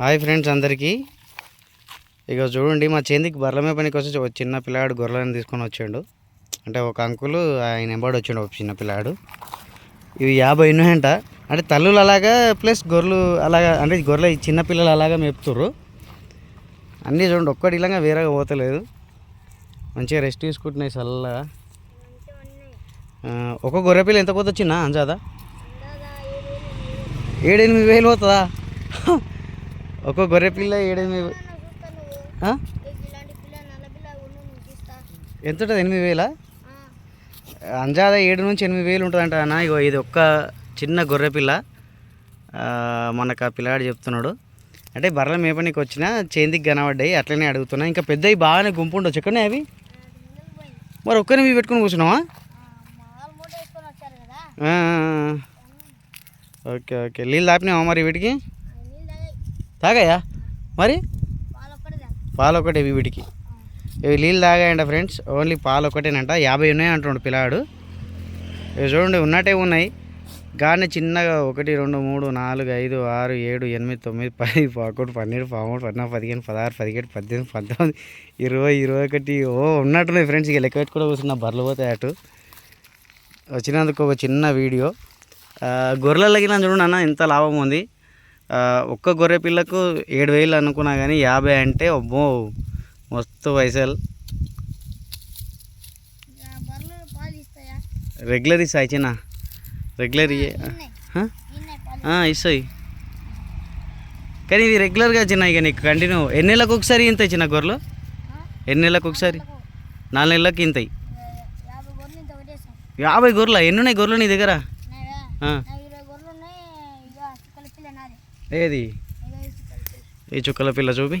Hi friends అందరికీ. ఇక చూడండి మా చేందికి బర్రెల పనికి వచ్చి ఒక చిన్న పిల్లాడు గొర్రెలను తీసుకొని వచ్చాడు. అంటే ఒక అంకులు ఆయన ఎంబడి వచ్చిండు ఒక చిన్న పిల్లాడు. ఇవి యాభై ఉన్నాయంట. అంటే తల్లులు అలాగా ప్లస్ గొర్రెలు అలాగా అంటే గొర్రెలు చిన్న పిల్లలు అలాగా మేపుతుర్రు. అన్నీ చూడండి ఒక్కటి ఇలాగా వేరేగా పోతలేదు. మంచిగా రెస్ట్ తీసుకుంటున్నాయి చల్లగా. ఒక గొర్రె పిల్ల ఎంత పోతుంది వచ్చిందా అంజాదా? ఏడెనిమిది వేలు పోతుందా? ఒక గొర్రె పిల్ల ఏడెనిమిది? ఎంత ఉంటుంది ఎనిమిది వేలా? అంజాద ఏడు నుంచి ఎనిమిది వేలు ఉంటుందంట అన్న. ఇగో ఇది ఒక్క చిన్న గొర్రె పిల్ల. మనకు ఆ పిల్లాడు చెప్తున్నాడు. అంటే బర్రెల మేపనికి వచ్చిన చేందికి కనబడ్డాయి అట్లనే అడుగుతున్నా. ఇంకా పెద్దవి బాగానే గుంపు ఉండొచ్చు. ఎక్కడనే అవి? మరి ఒక్కరిని పెట్టుకుని కూర్చున్నావా? Okay okay. నీళ్ళు తాపినావా మరి వీటికి? తాగాయా? మరి? పాలు ఒకటే వీటికి. ఇవి నీళ్ళు తాగాయంట ఫ్రెండ్స్ ఓన్లీ పాలు ఒకటేనంట యాభై ఉన్నాయి అంటుండు పిల్లాడు. ఇవి చూడండి ఉన్నట్టే ఉన్నాయి. గానే చిన్నగా ఒకటి రెండు మూడు నాలుగు ఐదు ఆరు ఏడు ఎనిమిది తొమ్మిది పది పదకొండు పన్నెండు పదమూడు పద్నాలుగు పదిహేను పదహారు పదిహేడు పద్దెనిమిది పంతొమ్మిది ఇరవై ఇరవై ఒకటి. ఓ ఉన్నట్టున్నాయి ఫ్రెండ్స్. ఇక లెక్క పెట్టుకుంటూ కూర్చున్న బర్రెలు పోతాయి అటు. వచ్చినందుకు ఒక చిన్న వీడియో. ఆ, గొర్రెల లగిన చూడండి అన్న ఎంత లాభం ఉంది. ఒక్క గొర్రె పిల్లకు ఏడు వేలు అనుకున్నా కానీ యాభై అంటే అమ్మో మస్తు పైసలు. రెగ్యులర్ ఇస్తాయి చిన్న రెగ్యులర్ ఇస్తాయి కానీ ఇవి రెగ్యులర్గా చిన్న ఇక నీకు కంటిన్యూ. ఎన్ని నెలలకు ఒకసారి ఇంతాయి చిన్న గొర్రెలు? ఎన్ని నెలలకు ఒకసారి? నాలుగు నెలలకు. ఇంతాయి యాభై గొర్రెలు ఎన్ని ఉన్నాయి గొర్రెలు నీ దగ్గర? ఏది? ఈ చుక్కల పిల్ల చూపి.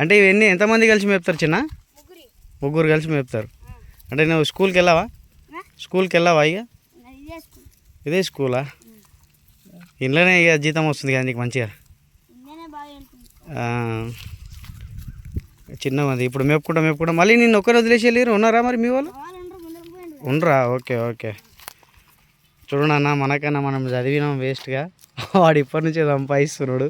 అంటే ఇవన్నీ ఎంతమంది కలిసి మేపుతారు చిన్న? ముగ్గురు కలిసి మేపుతారు. అంటే నువ్వు స్కూల్కి వెళ్ళావా? స్కూల్కి వెళ్ళావా ఇక? ఇదే స్కూలా? ఇంట్లోనే ఇక జీతం వస్తుంది కదా నీకు మంచిగా? చిన్నమంది చిన్నగా ఉంది. ఇప్పుడు మేపుకుంటా మేపుకుంటా. మళ్ళీ నిన్ను ఒక్కరు వదిలేసి వెళ్ళారు ఉన్నారా మరి మీ వాళ్ళు? ఉండరా? Okay okay. చూడన్నా మనకన్నా మనం చదివినాం వేస్ట్గా వాడు ఇప్పటి నుంచే సంపాదిస్తున్నాడు.